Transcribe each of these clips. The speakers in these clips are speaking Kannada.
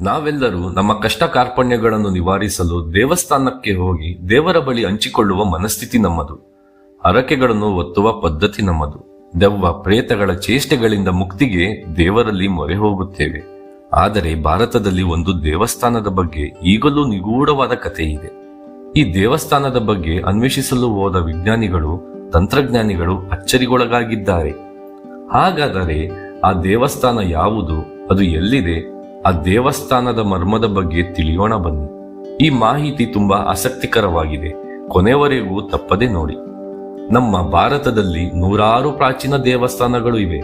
ನಾವೆಲ್ಲರೂ ನಮ್ಮ ಕಷ್ಟ ಕಾರ್ಪಣ್ಯಗಳನ್ನು ನಿವಾರಿಸಲು ದೇವಸ್ಥಾನಕ್ಕೆ ಹೋಗಿ ದೇವರ ಬಳಿ ಹಂಚಿಕೊಳ್ಳುವ ಮನಸ್ಥಿತಿ ನಮ್ಮದು. ಹರಕೆಗಳನ್ನು ಒತ್ತುವ ಪದ್ಧತಿ ನಮ್ಮದು. ದೆವ್ವ ಪ್ರೇತಗಳ ಚೇಷ್ಟೆಗಳಿಂದ ಮುಕ್ತಿಗೆ ದೇವರಲ್ಲಿ ಮೊರೆ ಹೋಗುತ್ತೇವೆ. ಆದರೆ ಭಾರತದಲ್ಲಿ ಒಂದು ದೇವಸ್ಥಾನದ ಬಗ್ಗೆ ಈಗಲೂ ನಿಗೂಢವಾದ ಕಥೆ ಇದೆ. ಈ ದೇವಸ್ಥಾನದ ಬಗ್ಗೆ ಅನ್ವೇಷಿಸಲು ಹೋದ ವಿಜ್ಞಾನಿಗಳು, ತಂತ್ರಜ್ಞಾನಿಗಳು ಅಚ್ಚರಿಗೊಳಗಾಗಿದ್ದಾರೆ. ಹಾಗಾದರೆ ಆ ದೇವಸ್ಥಾನ ಯಾವುದು, ಅದು ಎಲ್ಲಿದೆ ಆ ದೇವಸ್ಥಾನದ ಮರ್ಮದ ಬಗ್ಗೆ ತಿಳಿಯೋಣ ಬನ್ನಿ. ಈ ಮಾಹಿತಿ ತುಂಬಾ ಆಸಕ್ತಿಕರವಾಗಿದೆ. ಕೊನೆವರೆಗೂ ತಪ್ಪದೆ ನೋಡಿ. ನಮ್ಮ ಭಾರತದಲ್ಲಿ ನೂರಾರು ಪ್ರಾಚೀನ ದೇವಸ್ಥಾನಗಳು ಇವೆ.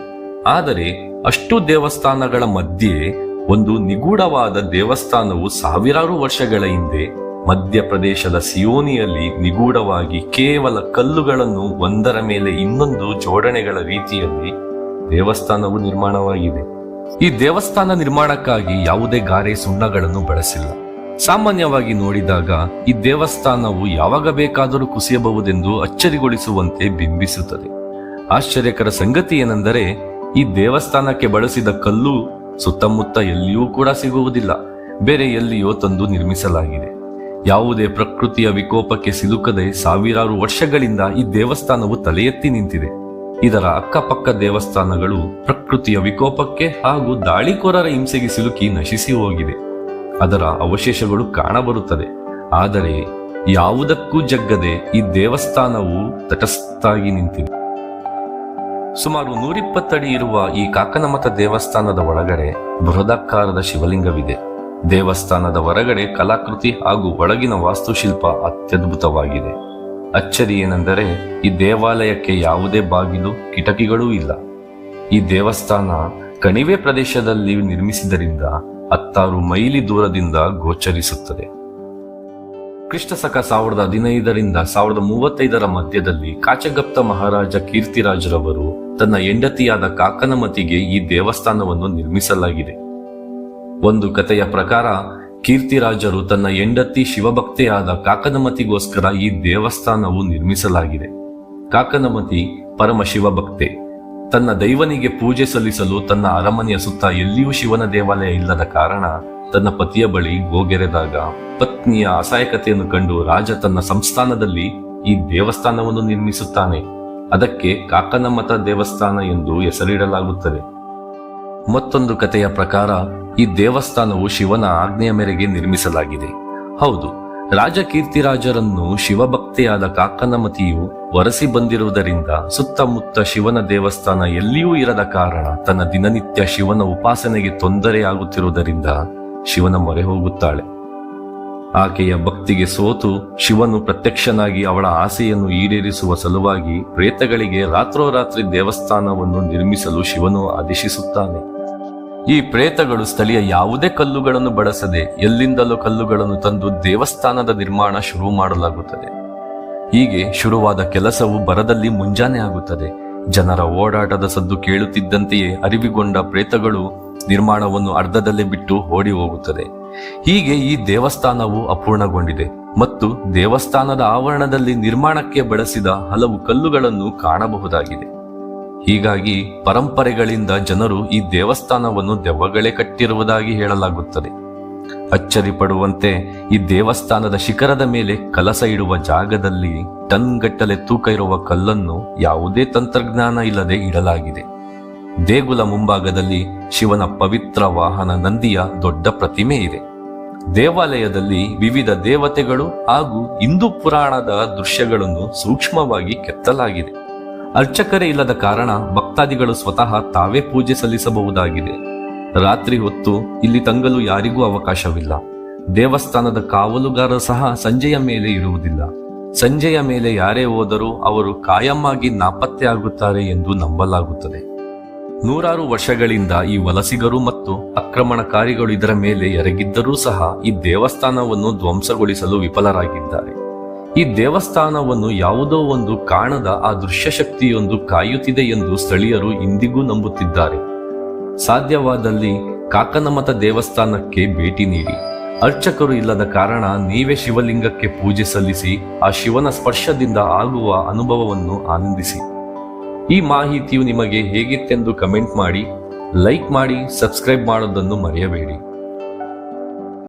ಆದರೆ ಅಷ್ಟು ದೇವಸ್ಥಾನಗಳ ಮಧ್ಯೆ ಒಂದು ನಿಗೂಢವಾದ ದೇವಸ್ಥಾನವು ಸಾವಿರಾರು ವರ್ಷಗಳ ಹಿಂದೆ ಮಧ್ಯಪ್ರದೇಶದ ಸಿಯೋನಿಯಲ್ಲಿ ನಿಗೂಢವಾಗಿ ಕೇವಲ ಕಲ್ಲುಗಳನ್ನು ಒಂದರ ಮೇಲೆ ಇನ್ನೊಂದು ಜೋಡಣೆಗಳ ರೀತಿಯಲ್ಲಿ ದೇವಸ್ಥಾನವು ನಿರ್ಮಾಣವಾಗಿದೆ. ಈ ದೇವಸ್ಥಾನ ನಿರ್ಮಾಣಕ್ಕಾಗಿ ಯಾವುದೇ ಗಾರೆ ಸುಣ್ಣಗಳನ್ನು ಬಳಸಿಲ್ಲ. ಸಾಮಾನ್ಯವಾಗಿ ನೋಡಿದಾಗ ಈ ದೇವಸ್ಥಾನವು ಯಾವಾಗ ಬೇಕಾದರೂ ಕುಸಿಯಬಹುದೆಂದು ಅಚ್ಚರಿಗೊಳಿಸುವಂತೆ ಬಿಂಬಿಸುತ್ತದೆ. ಆಶ್ಚರ್ಯಕರ ಸಂಗತಿ ಏನೆಂದರೆ, ಈ ದೇವಸ್ಥಾನಕ್ಕೆ ಬಳಸಿದ ಕಲ್ಲು ಸುತ್ತಮುತ್ತ ಎಲ್ಲಿಯೂ ಕೂಡ ಸಿಗುವುದಿಲ್ಲ. ಬೇರೆ ಎಲ್ಲಿಯೋ ತಂದು ನಿರ್ಮಿಸಲಾಗಿದೆ. ಯಾವುದೇ ಪ್ರಕೃತಿಯ ವಿಕೋಪಕ್ಕೆ ಸಿಲುಕದೆ ಸಾವಿರಾರು ವರ್ಷಗಳಿಂದ ಈ ದೇವಸ್ಥಾನವು ತಲೆ ಎತ್ತಿ ನಿಂತಿದೆ. ಇದರ ಅಕ್ಕಪಕ್ಕ ದೇವಸ್ಥಾನಗಳು ಪ್ರಕೃತಿಯ ವಿಕೋಪಕ್ಕೆ ಹಾಗೂ ದಾಳಿಕೋರರ ಹಿಂಸೆಗೆ ಸಿಲುಕಿ ನಶಿಸಿ ಹೋಗಿದೆ. ಅದರ ಅವಶೇಷಗಳು ಕಾಣಬರುತ್ತದೆ. ಆದರೆ ಯಾವುದಕ್ಕೂ ಜಗ್ಗದೆ ಈ ದೇವಸ್ಥಾನವು ತಟಸ್ಥಾಗಿ ನಿಂತಿದೆ. ಸುಮಾರು ನೂರಿಪ್ಪತ್ತಡಿ ಇರುವ ಈ ಕಾಕನಮತ ದೇವಸ್ಥಾನದ ಒಳಗಡೆ ಬೃಹದಾಕಾರದ ಶಿವಲಿಂಗವಿದೆ. ದೇವಸ್ಥಾನದ ಹೊರಗಡೆ ಕಲಾಕೃತಿ ಹಾಗೂ ಒಳಗಿನ ವಾಸ್ತುಶಿಲ್ಪ ಅತ್ಯದ್ಭುತವಾಗಿದೆ. ಅಚ್ಚರಿ ಏನೆಂದರೆ ಈ ದೇವಾಲಯಕ್ಕೆ ಯಾವುದೇ ಬಾಗಿಲು, ಕಿಟಕಿಗಳೂ ಇಲ್ಲ. ಈ ದೇವಸ್ಥಾನ ಕಣಿವೆ ಪ್ರದೇಶದಲ್ಲಿ ನಿರ್ಮಿಸಿದರಿಂದ ಹತ್ತಾರು ಮೈಲಿ ದೂರದಿಂದ ಗೋಚರಿಸುತ್ತದೆ. ಕ್ರಿಸ್ತಶಕ ಸಾವಿರದ ಹದಿನೈದರಿಂದ ಸಾವಿರದ ಮೂವತ್ತೈದರ ಮಧ್ಯದಲ್ಲಿ ಕಾಚಗಪ್ತ ಮಹಾರಾಜ ಕೀರ್ತಿರಾಜರವರು ತನ್ನ ಹೆಂಡತಿಯಾದ ಕಾಕನಮತಿಗೆ ಈ ದೇವಸ್ಥಾನವನ್ನು ನಿರ್ಮಿಸಲಾಗಿದೆ. ಒಂದು ಕಥೆಯ ಪ್ರಕಾರ ಕೀರ್ತಿರಾಜರು ತನ್ನ ಹೆಂಡತಿ ಶಿವಭಕ್ತೆಯಾದ ಕಾಕನಮತಿಗೋಸ್ಕರ ಈ ದೇವಸ್ಥಾನವು ನಿರ್ಮಿಸಲಾಗಿದೆ. ಕಾಕನಮತಿ ಪರಮ ಶಿವಭಕ್ತೆ. ತನ್ನ ದೈವನಿಗೆ ಪೂಜೆ ಸಲ್ಲಿಸಲು ತನ್ನ ಅರಮನೆಯ ಸುತ್ತ ಎಲ್ಲಿಯೂ ಶಿವನ ದೇವಾಲಯ ಇಲ್ಲದ ಕಾರಣ ತನ್ನ ಪತಿಯ ಬಳಿ ಗೋಗೆರೆದಾಗ ಪತ್ನಿಯ ಅಸಹಾಯಕತೆಯನ್ನು ಕಂಡು ರಾಜ ತನ್ನ ಸಂಸ್ಥಾನದಲ್ಲಿ ಈ ದೇವಸ್ಥಾನವನ್ನು ನಿರ್ಮಿಸುತ್ತಾನೆ. ಅದಕ್ಕೆ ಕಾಕನಮತ ದೇವಸ್ಥಾನ ಎಂದು ಹೆಸರಿಡಲಾಗುತ್ತದೆ. ಮತ್ತೊಂದು ಕಥೆಯ ಪ್ರಕಾರ ಈ ದೇವಸ್ಥಾನವು ಶಿವನ ಆಜ್ಞೆಯ ಮೇರೆಗೆ ನಿರ್ಮಿಸಲಾಗಿದೆ. ಹೌದು ರಾಜ ಕೀರ್ತಿರಾಜರನ್ನು ಶಿವಭಕ್ತೆಯಾದ ಕಾಕನಮತಿಯು ವರಸಿ ಬಂದಿರುವುದರಿಂದ ಸುತ್ತಮುತ್ತ ಶಿವನ ದೇವಸ್ಥಾನ ಎಲ್ಲಿಯೂ ಇರದ ಕಾರಣ ತನ್ನ ದಿನನಿತ್ಯ ಶಿವನ ಉಪಾಸನೆಗೆ ತೊಂದರೆಯಾಗುತ್ತಿರುವುದರಿಂದ ಶಿವನ ಮೊರೆ ಹೋಗುತ್ತಾಳೆ. ಆಕೆಯ ಭಕ್ತಿಗೆ ಸೋತು ಶಿವನು ಪ್ರತ್ಯಕ್ಷನಾಗಿ ಅವಳ ಆಸೆಯನ್ನು ಈಡೇರಿಸುವ ಸಲುವಾಗಿ ಪ್ರೇತಗಳಿಗೆ ರಾತ್ರೋರಾತ್ರಿ ದೇವಸ್ಥಾನವನ್ನು ನಿರ್ಮಿಸಲು ಶಿವನು ಆದೇಶಿಸುತ್ತಾನೆ. ಈ ಪ್ರೇತಗಳು ಸ್ಥಳೀಯ ಯಾವುದೇ ಕಲ್ಲುಗಳನ್ನು ಬಳಸದೆ ಎಲ್ಲಿಂದಲೂ ಕಲ್ಲುಗಳನ್ನು ತಂದು ದೇವಸ್ಥಾನದ ನಿರ್ಮಾಣ ಶುರು ಮಾಡಲಾಗುತ್ತದೆ. ಹೀಗೆ ಶುರುವಾದ ಕೆಲಸವು ಬರದಲ್ಲಿ ಮುಂಜಾನೆ ಆಗುತ್ತದೆ. ಜನರ ಓಡಾಟದ ಸದ್ದು ಕೇಳುತ್ತಿದ್ದಂತೆಯೇ ಅರಿವಿಗೊಂಡ ಪ್ರೇತಗಳು ನಿರ್ಮಾಣವನ್ನು ಅರ್ಧದಲ್ಲೇ ಬಿಟ್ಟು ಓಡಿ ಹೋಗುತ್ತದೆ. ಹೀಗೆ ಈ ದೇವಸ್ಥಾನವು ಅಪೂರ್ಣಗೊಂಡಿದೆ ಮತ್ತು ದೇವಸ್ಥಾನದ ಆವರಣದಲ್ಲಿ ನಿರ್ಮಾಣಕ್ಕೆ ಬಳಸಿದ ಹಲವು ಕಲ್ಲುಗಳನ್ನು ಕಾಣಬಹುದಾಗಿದೆ. ಹೀಗಾಗಿ ಪರಂಪರೆಗಳಿಂದ ಜನರು ಈ ದೇವಸ್ಥಾನವನ್ನು ದೆವ್ವಗಳೇ ಕಟ್ಟಿರುವುದಾಗಿ ಹೇಳಲಾಗುತ್ತದೆ. ಅಚ್ಚರಿ ಪಡುವಂತೆ ಈ ದೇವಸ್ಥಾನದ ಶಿಖರದ ಮೇಲೆ ಕಲಸ ಇಡುವ ಜಾಗದಲ್ಲಿ ಟನ್ ಗಟ್ಟಲೆ ತೂಕ ಇರುವ ಕಲ್ಲನ್ನು ಯಾವುದೇ ತಂತ್ರಜ್ಞಾನ ಇಲ್ಲದೆ ಇಡಲಾಗಿದೆ. ದೇಗುಲ ಮುಂಭಾಗದಲ್ಲಿ ಶಿವನ ಪವಿತ್ರ ವಾಹನ ನಂದಿಯ ದೊಡ್ಡ ಪ್ರತಿಮೆ ಇದೆ. ದೇವಾಲಯದಲ್ಲಿ ವಿವಿಧ ದೇವತೆಗಳು ಹಾಗೂ ಹಿಂದೂ ಪುರಾಣದ ದೃಶ್ಯಗಳನ್ನು ಸೂಕ್ಷ್ಮವಾಗಿ ಕೆತ್ತಲಾಗಿದೆ. ಅರ್ಚಕರೇ ಇಲ್ಲದ ಕಾರಣ ಭಕ್ತಾದಿಗಳು ಸ್ವತಃ ತಾವೇ ಪೂಜೆ ಸಲ್ಲಿಸಬಹುದಾಗಿದೆ. ರಾತ್ರಿ ಹೊತ್ತು ಇಲ್ಲಿ ತಂಗಲು ಯಾರಿಗೂ ಅವಕಾಶವಿಲ್ಲ. ದೇವಸ್ಥಾನದ ಕಾವಲುಗಾರ ಸಹ ಸಂಜೆಯ ಮೇಲೆ ಇರುವುದಿಲ್ಲ. ಸಂಜೆಯ ಮೇಲೆ ಯಾರೇ ಹೋದರೂ ಅವರು ಕಾಯಮ್ಮಾಗಿ ನಾಪತ್ತೆಯಾಗುತ್ತಾರೆ ಎಂದು ನಂಬಲಾಗುತ್ತದೆ. ನೂರಾರು ವರ್ಷಗಳಿಂದ ಈ ವಲಸಿಗರು ಮತ್ತು ಆಕ್ರಮಣಕಾರಿಗಳು ಇದರ ಮೇಲೆ ಎರಗಿದ್ದರೂ ಸಹ ಈ ದೇವಸ್ಥಾನವನ್ನು ಧ್ವಂಸಗೊಳಿಸಲು ವಿಫಲರಾಗಿದ್ದಾರೆ. ಈ ದೇವಸ್ಥಾನವನ್ನು ಯಾವುದೋ ಒಂದು ಕಾಣದ ಆ ದೃಶ್ಯ ಶಕ್ತಿಯೊಂದು ಕಾಯುತ್ತಿದೆ ಎಂದು ಸ್ಥಳೀಯರು ಇಂದಿಗೂ ನಂಬುತ್ತಿದ್ದಾರೆ. ಸಾಧ್ಯವಾದಲ್ಲಿ ಕಾಕನಮತ ದೇವಸ್ಥಾನಕ್ಕೆ ಭೇಟಿ ನೀಡಿ. ಅರ್ಚಕರು ಇಲ್ಲದ ಕಾರಣ ನೀವೇ ಶಿವಲಿಂಗಕ್ಕೆ ಪೂಜೆ ಸಲ್ಲಿಸಿ, ಆ ಶಿವನ ಸ್ಪರ್ಶದಿಂದ ಆಗುವ ಅನುಭವವನ್ನು ಆನಂದಿಸಿ. ಈ ಮಾಹಿತಿಯು ನಿಮಗೆ ಹೇಗಿತ್ತೆಂದು ಕಮೆಂಟ್ ಮಾಡಿ, ಲೈಕ್ ಮಾಡಿ, ಸಬ್ಸ್ಕ್ರೈಬ್ ಮಾಡೋದನ್ನು ಮರೆಯಬೇಡಿ.